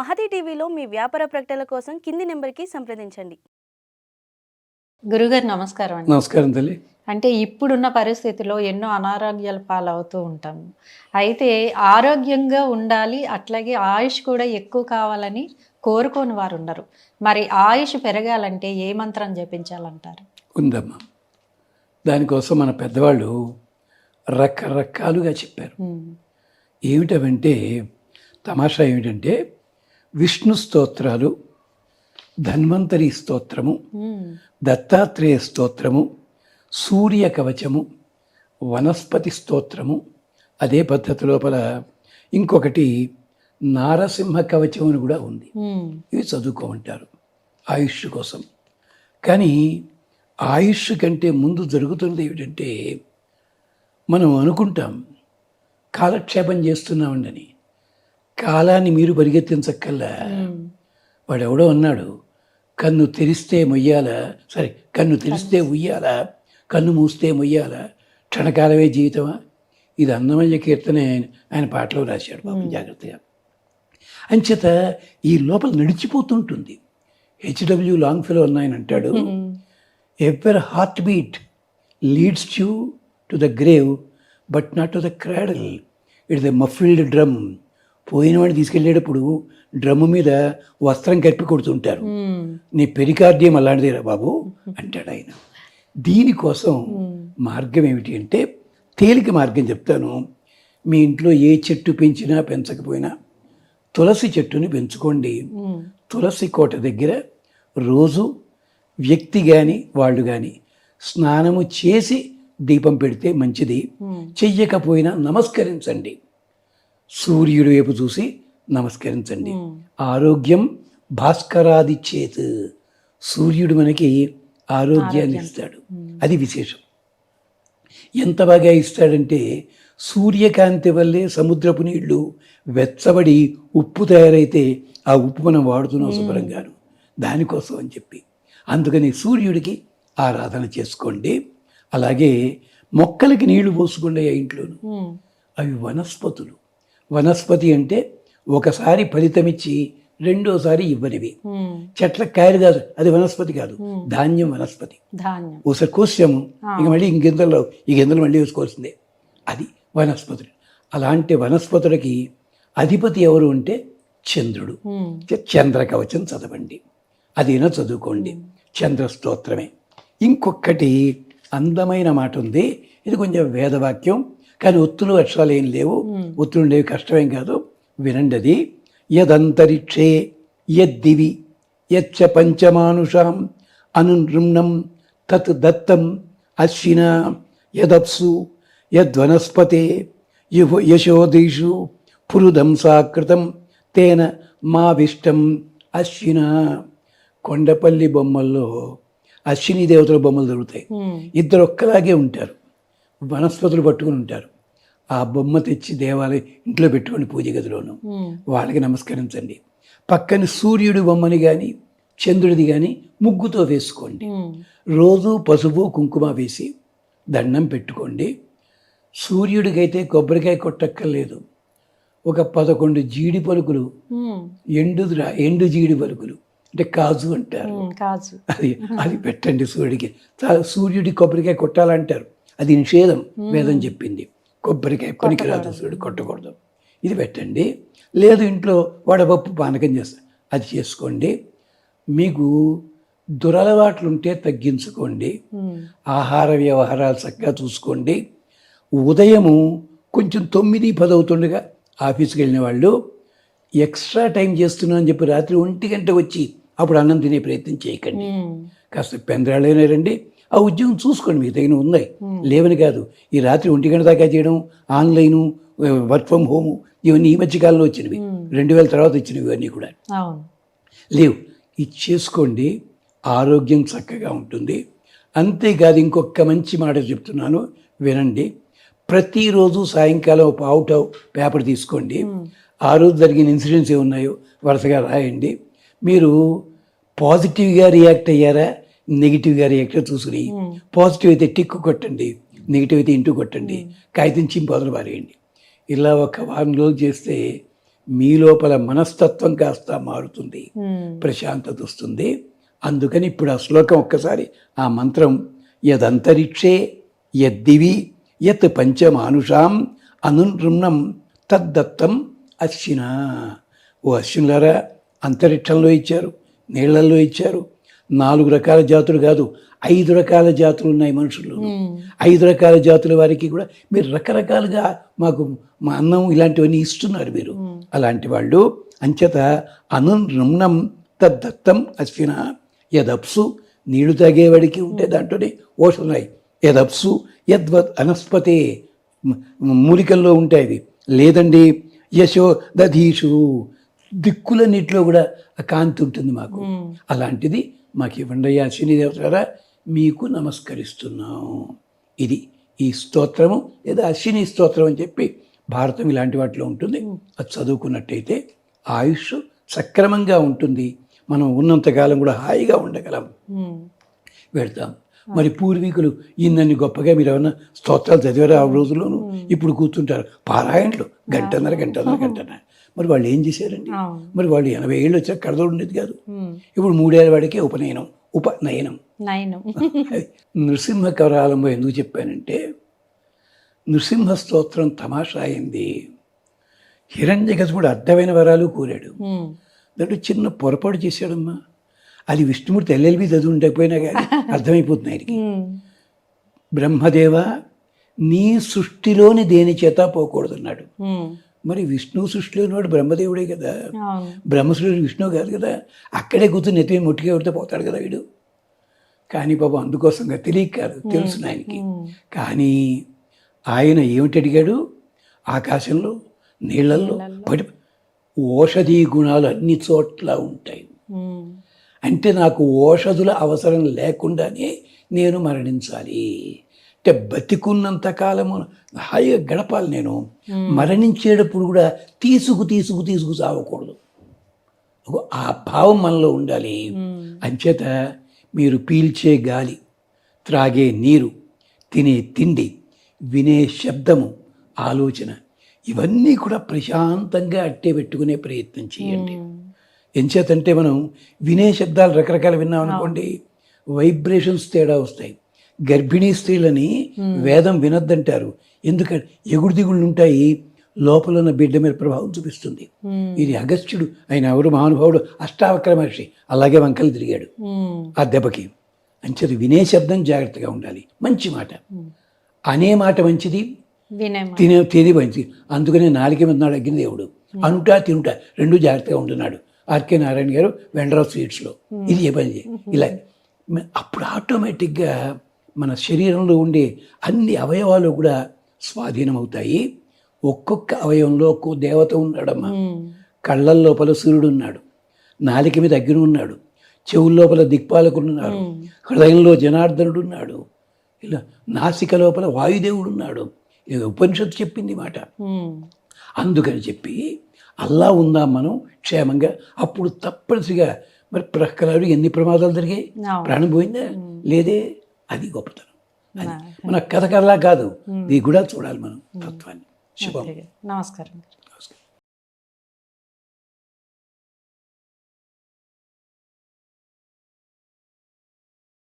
మహతి టీవీలో మీ వ్యాపార ప్రకటనల కోసం కింది నెంబర్కి సంప్రదించండి. గురుగారు నమస్కారం అండి. నమస్కారం తల్లి. అంటే ఇప్పుడున్న పరిస్థితిలో ఎన్నో అనారోగ్యాల పాలవుతూ ఉంటాము అయితే ఆరోగ్యంగా ఉండాలి అట్లాగే ఆయుష్ కూడా ఎక్కువ కావాలని కోరుకోని వారు ఉన్నారు మరి ఆయుష్ పెరగాలంటే ఏ మంత్రం జపించాలంటారు? ఉందమ్మా. దానికోసం మన పెద్దవాళ్ళు రకరకాలుగా చెప్పారు. ఏమిటవంటే తమాషా ఏమిటంటే విష్ణు స్తోత్రాలు ధన్వంతరి స్తోత్రము దత్తాత్రేయ స్తోత్రము సూర్య కవచము వనస్పతి స్తోత్రము అదే పద్ధతి లోపల ఇంకొకటి నారసింహ కవచం అని కూడా ఉంది. ఇవి చదువుకోమంటారు ఆయుష్ కోసం. కానీ ఆయుష్ కంటే ముందు జరుగుతుంది ఏమిటంటే మనం అనుకుంటాం కాలక్షేపం చేస్తున్నామండని కాలాన్ని మీరు పరిగెత్తించక్కల్లా వాడెవడో అన్నాడు కన్ను తెరిస్తే మొయ్యాల సరే కన్ను తెరిస్తే ఉయ్యాల కన్ను మూస్తే మొయ్యాల క్షణకాలమే జీవితమా? ఇది అన్నమయ్య కీర్తనే ఆయన పాటలో రాశాడు పాపం జాగ్రత్తగా. అంచేత ఈ లోపల నడిచిపోతుంటుంది. హెచ్డబ్ల్యూ లాంగ్ ఫెలో అన్న ఆయన అంటాడు ever heart beat leads you to the grave but not to the cradle it the muffled drum పోయిన వాడిని తీసుకెళ్ళేటప్పుడు డ్రమ్ మీద వస్త్రం కప్పి కొడుతుంటారు. నీ పెరికార్డియం అలాంటిదేరా బాబు అంటాడు ఆయన. దీనికోసం మార్గం ఏమిటి అంటే తేలిక మార్గం చెప్తాను. మీ ఇంట్లో ఏ చెట్టు పెంచినా పెంచకపోయినా తులసి చెట్టుని పెంచుకోండి. తులసి కోట దగ్గర రోజు వ్యక్తి కానీ వాళ్ళు కానీ స్నానము చేసి దీపం పెడితే మంచిది. చెయ్యకపోయినా నమస్కరించండి. సూర్యుడి వైపు చూసి నమస్కరించండి. ఆరోగ్యం భాస్కరాది చేత్ సూర్యుడు మనకి ఆరోగ్యాన్ని ఇస్తాడు. అది విశేషం. ఎంత బాగా ఇస్తాడంటే సూర్యకాంతి వల్లే సముద్రపు నీళ్ళు వెచ్చబడి ఉప్పు తయారైతే ఆ ఉప్పు మనం వాడుతున్నాం శుభ్రంగాను. దానికోసం అని చెప్పి. అందుకని సూర్యుడికి ఆరాధన చేసుకోండి. అలాగే మొక్కలకి నీళ్ళు పోసుకోండి ఆ ఇంట్లోను? ఉమ్, అవి వనస్పతులు. వనస్పతి అంటే ఒకసారి ఫలితమిచ్చి రెండోసారి ఇవ్వనివి. చెట్ల కాయలు కాదు అది వనస్పతి కాదు. ధాన్యం వనస్పతి. ఒకసారి కోసాము ఇక మళ్ళీ ఇంక గింజల్లో ఈ గింజలు మళ్ళీ వేసుకోవాల్సిందే. అది వనస్పతులు అలాంటి వనస్పతులకి అధిపతి ఎవరు అంటే చంద్రుడు. చంద్ర కవచం చదవండి. అదేనా చదువుకోండి. చంద్ర స్తోత్రమే. ఇంకొకటి అందమైన మాట ఉంది. ఇది కొంచెం వేదవాక్యం. కానీ ఒత్తులు అక్షరాలు ఏం లేవు. ఒత్తులు లేవు కష్టమేం కాదు. వినండి అది. యదంతరిక్షే యద్దివి యచ్చ పంచమానుషాం అనునృమ్నం తత్ దత్తం అశ్విన యదప్సు యద్వనస్పతే యుహ యశోదీషు పురుదంసాకృతం తేన మావిష్టం అశ్విన. కొండపల్లి బొమ్మల్లో అశ్విని దేవతల బొమ్మలు దొరుకుతాయి. ఇద్దరు ఒక్కలాగే ఉంటారు. వనస్పతులు పట్టుకుని ఉంటారు. ఆ బొమ్మ తెచ్చి దేవాలయం ఇంట్లో పెట్టుకోండి పూజ గదిలోను వాళ్ళకి నమస్కరించండి. పక్కన సూర్యుడి బొమ్మని కానీ చంద్రుడిది కానీ ముగ్గుతో వేసుకోండి. రోజు పసుపు కుంకుమ వేసి దండం పెట్టుకోండి. సూర్యుడికైతే కొబ్బరికాయ కొట్టక్కర్లేదు. ఒక పదకొండు జీడి పలుకులు ఎండు ఎండు జీడి పలుకులు అంటే కాజు అంటారు. కాజు. అది అది పెట్టండి సూర్యుడికి. సూర్యుడి కొబ్బరికాయ కొట్టాలంటారు. అది నిషేధం వేదం చెప్పింది. కొబ్బరికాయ పనికిరాదు సూర్యుడు కొట్టకూడదు. ఇది పెట్టండి. లేదు ఇంట్లో వడపప్పు పానకం చేస్తా. అది చేసుకోండి. మీకు దురలవాట్లు ఉంటే తగ్గించుకోండి ఆహార వ్యవహారాలు చక్కగా చూసుకోండి. ఉదయము కొంచెం తొమ్మిది పది అవుతుండగా ఆఫీస్కి వెళ్ళిన వాళ్ళు ఎక్స్ట్రా టైం చేస్తున్నా అని చెప్పి రాత్రి ఒంటి గంట వచ్చి అప్పుడు అన్నం తినే ప్రయత్నం చేయకండి. కాస్త పెందరాళ్ళైనా రండి. ఆ ఉద్యోగం చూసుకోండి మీకు తగిన ఉన్నాయి. లేవని కాదు. ఈ రాత్రి ఒంటి గంట దాకా చేయడం ఆన్లైను వర్క్ ఫ్రమ్ హోము ఇవన్నీ ఈ మధ్య కాలంలో వచ్చినవి. రెండు వేల తర్వాత వచ్చినవి ఇవన్నీ కూడా. లేవు. ఇది చేసుకోండి. ఆరోగ్యం చక్కగా ఉంటుంది. అంతేకాదు ఇంకొక మంచి మాట చెప్తున్నాను. వినండి. ప్రతిరోజు సాయంకాలం ఒక పావుటావు పేపర్ తీసుకోండి. ఆ రోజు జరిగిన ఇన్సిడెంట్స్ ఏమున్నాయో వరుసగా రాయండి. మీరు పాజిటివ్గా రియాక్ట్ అయ్యారా? నెగిటివ్గా రియాక్ట్ చూసుకుని పాజిటివ్ అయితే టిక్కు కొట్టండి నెగిటివ్ అయితే ఇంటూ కొట్టండి కాగితం చింపి వదలు పారేయండి ఇలా ఒక వారం రోజులు చేస్తే మీ లోపల మనస్తత్వం కాస్త మారుతుంది ఉమ్, ప్రశాంతత వస్తుంది. అందుకని ఇప్పుడు ఆ శ్లోకం ఒక్కసారి ఆ మంత్రం యదంతరిక్షే యద్దివి యత్ పంచమానుషాం అనునృమ్నం తద్దత్తం అశ్విన. ఓ అశ్వినులారా అంతరిక్షంలో ఇచ్చారు నీళ్ళలో ఇచ్చారు నాలుగు రకాల జాతులు కాదు ఐదు రకాల జాతులు ఉన్నాయి మనుషులు ఐదు రకాల జాతుల వారికి కూడా మీరు రకరకాలుగా మాకు మా అన్నం ఇలాంటివన్నీ ఇస్తున్నారు మీరు. అలాంటి వాళ్ళు అంచేత అనునృమ్నం తద్దత్తం అశ్విన యదప్సు నీళ్ళు తాగేవాడికి ఉంటే దాంట్లోనే ఓషన్నాయి యదప్సు యద్వత్ అనస్పతే మూలికల్లో ఉంటాయి ఇవి లేదండి యశో దధీషు దిక్కులన్నిట్లో కూడా కాంతి ఉంటుంది మాకు. అలాంటిది మాకు ఇవ్వండి అయ్యా. అశ్విని దేవతారా మీకు నమస్కరిస్తున్నాం. ఇది ఈ స్తోత్రము లేదా అశ్విని స్తోత్రం అని చెప్పి భారతం ఇలాంటి వాటిలో ఉంటుంది. అది చదువుకున్నట్టయితే ఆయుష్ సక్రమంగా ఉంటుంది. మనం ఉన్నంతకాలం కూడా హాయిగా ఉండగలం. పెడతాం మరి పూర్వీకులు ఇన్నన్ని గొప్పగా మీరు ఏమన్నా స్తోత్రాలు చదివారు ఆ రోజుల్లోనూ? ఇప్పుడు కూర్చుంటారు. పారాయణలు గంటన్నర గంటన్నర గంటన్నర. మరి వాళ్ళు ఏం చేశారండి? మరి వాళ్ళు ఎనభై ఏళ్ళు వచ్చాక కడదోడు ఉండేది కాదు. ఇప్పుడు మూడేళ్ళ వాడికే ఉపనయనం ఉపనయనం. నృసింహ కవరాలంలో ఎందుకు చెప్పానంటే నృసింహ స్తోత్రం తమాషా అయింది. హిరణ్యకశిపుడు అర్థమైన వరాలు కోరాడు. దాంట్లో చిన్న పొరపాటు చేశాడమ్మా. అది విష్ణుమూర్తి ఎల్ఎల్బి చదువు ఉండకపోయినా కానీ అర్థమైపోతుంది ఆయనకి. బ్రహ్మదేవ నీ సృష్టిలోని దేని చేత పోకూడదన్నాడు. ఉమ్, మరి విష్ణు సృష్టిలోని వాడు బ్రహ్మదేవుడే కదా. అవును. బ్రహ్మశ్రీ విష్ణు కాదు కదా. అక్కడే కూర్చొని నెత్తి ముట్టిగా కొడితే పోతాడు కదా వీడు. కానీ పాపం అందుకోసంగా తెలియక కాదు తెలుసు ఆయనకి కానీ ఆయన ఏమిటి అడిగాడు? ఆకాశంలో నీళ్ళల్లో పడి ఓషధీ గుణాలు అన్ని చోట్ల ఉంటాయి. అంటే నాకు ఓషధుల అవసరం లేకుండానే నేను మరణించాలి. అంటే బతికున్నంత కాలము హాయిగా గడపాలి నేను. మరణించేటప్పుడు కూడా తీసుకు తీసుకు తీసుకు అగో ఆ భావం మనలో ఉండాలి. అంచేత మీరు పీల్చే గాలి త్రాగే నీరు తినే తిండి వినే శబ్దము ఆలోచన ఇవన్నీ కూడా ప్రశాంతంగా అట్టే పెట్టుకునే ప్రయత్నం చేయండి. ఎంచేతంటే మనం వినే శబ్దాలు రకరకాల విన్నాం అనుకోండి వైబ్రేషన్స్ తేడా వస్తాయి. గర్భిణీ స్త్రీలని వేదం వినొద్దంటారు. ఎందుకంటే ఎగుడు దిగుళ్ళు ఉంటాయి లోపల ఉన్న బిడ్డ మీద ప్రభావం చూపిస్తుంది. ఉమ్, ఇది అగస్త్యుడు ఆయన ఎవరు మహానుభావుడు అష్టావక్ర మహర్షి అలాగే వంకలు తిరిగాడు. ఉమ్, ఆ దెబ్బకి. అంచేది వినే శబ్దం జాగ్రత్తగా ఉండాలి. మంచి మాట. అనే మాట మంచిది. తినే తిని మంచిది. అందుకనే నాలుగే మీద నాడు అగ్గిన దేవుడు అనుటా తినుట రెండు జాగ్రత్తగా ఉంటున్నాడు. ఆర్కే నారాయణ గారు వెండరా స్వీట్స్లో. ఇది ఏ పని ఇలా అప్పుడు ఆటోమేటిక్గా మన శరీరంలో ఉండే అన్ని అవయవాలు కూడా స్వాధీనం అవుతాయి ఒక్కొక్క అవయవంలో ఒక్కో దేవత ఉన్నాడమ్మా. కళ్ళ లోపల సూర్యుడు ఉన్నాడు. నాలిక మీద అగ్ని ఉన్నాడు. చెవుల లోపల దిక్పాలకుడు ఉన్నాడు. హృదయంలో జనార్దనుడు ఉన్నాడు. ఇలా నాసిక లోపల వాయుదేవుడు ఉన్నాడు. ఇది ఉపనిషత్తు చెప్పింది మాట. అందుకని చెప్పి అల్లా ఉందాం మనం క్షేమంగా? అప్పుడు తప్పనిసరిగా మరి ప్రక్కలాడు ఎన్ని ప్రమాదాలు జరిగాయి. ప్రాణం పోయిందా? లేదే. అది గొప్పతనం. మన కథ కథలా కాదు ఇది కూడా చూడాలి మనం తత్వాన్ని. శుభం. నమస్కారం.